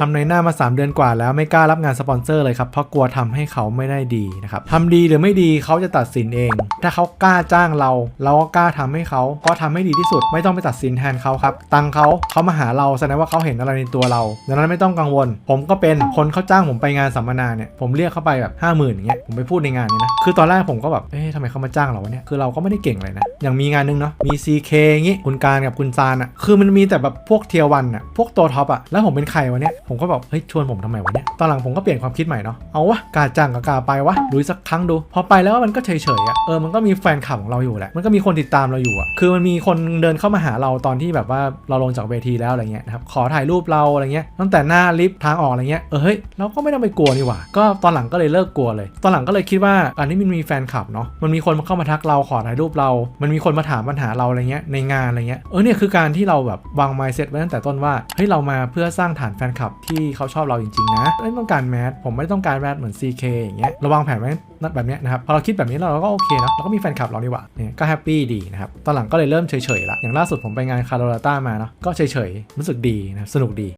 ทำในหน้ามา 3 เดือนกว่าแล้วไม่กล้ารับงานสปอนเซอร์เลยครับเพราะกลัวทำให้เขาไม่ได้ดีนะครับทำดีหรือไม่ดีเขาจะตัดสินเอง ถ้าเขากล้าจ้างเรา เราก็กล้าทำให้เขาก็ทำให้ดีที่สุด ไม่ต้องไปตัดสินแทนเขาครับตังเขาเขามาหาเราแสดงว่าเขาเห็นอะไรในตัวเราดังนั้นไม่ต้องกังวล ผมก็เป็นคนเขาจ้างผมไปงานสัมมนาเนี่ยผมเรียกเขาไปแบบห้าหมื่นอย่างเงี้ยผมไปพูดในงานนี้นะคือตอนแรกผมก็แบบเอ๊ะทำไมเขามาจ้างเราเนี่ยคือเราก็ไม่ได้เก่งเลยนะอย่างมีงานนึงเนาะมี CK อย่างงี้คุณการกับคุณซานอะคือมันมีแต่แบบพวกเทียวันอะพวกตัวท็อปอะแล้วผมเป็นใครวะเนี่ยผมก็แบบเฮ้ยชวนผมทำไมวะเนี่ยตอนหลังผมก็เปลี่ยนความคิดใหม่เนาะเอาวะกาจ้างก็กาไปวะดูสักครั้งดู พอไปแล้วมันก็เฉยๆอะเออมันก็มีแฟนคลับของเราอยู่แหละมันก็มีคนติดตามเราอยู่อะคือมันมีคนเดินเข้ามาหาเราตอนที่แบบว่าเราลงจากเวทีแล้วอะไรเงี้ยนะครับขอถ่ายรูปเราอะไรเงี้ยตั้งแต่หน้าลิฟต์ทางออกอะไรเงี้ยเออเฮ้ยเราก็ไม่ต้องไปกลัวนี่หว่าก็ตอนหลังก็เลยเลิกกลัวเลย ตอนหลังก็เลยคิดว่าอันนี้มันมีแฟนคลับเนาะมันมีคนมาเข้ามาทักเราขอถ่ายรูปเรา มันมีคนมาถามปัญหาเราอะไรเงี้ยในงานอะไรเงี้ยเออเนี่ยคือการที่เราแบบวาง mindset ไว้ตั้งแต่ต้นว่าเฮ้ยเรามาเพื่อสร้างฐานแฟนคลับที่เขาชอบเราจริงๆนะไม่ต้องการแมสผมไม่ต้องการแมสเหมือน CK อย่างเงี้ยระวางแผนไว้แบบเนี้ยนะครับพอเราคิดแบบนี้เราก็โอเคนะเราก็มีแฟนคลับเรานี่หว่าเนี่ยก็แฮปปี้ดีนะครับตอนหลังก็เลยเริ่มเฉยๆละอย่างล่าสุดผมไปงานคาร์โรลาต้ามาเนาะก็เฉยๆรู้สึกดีนะสนุกดี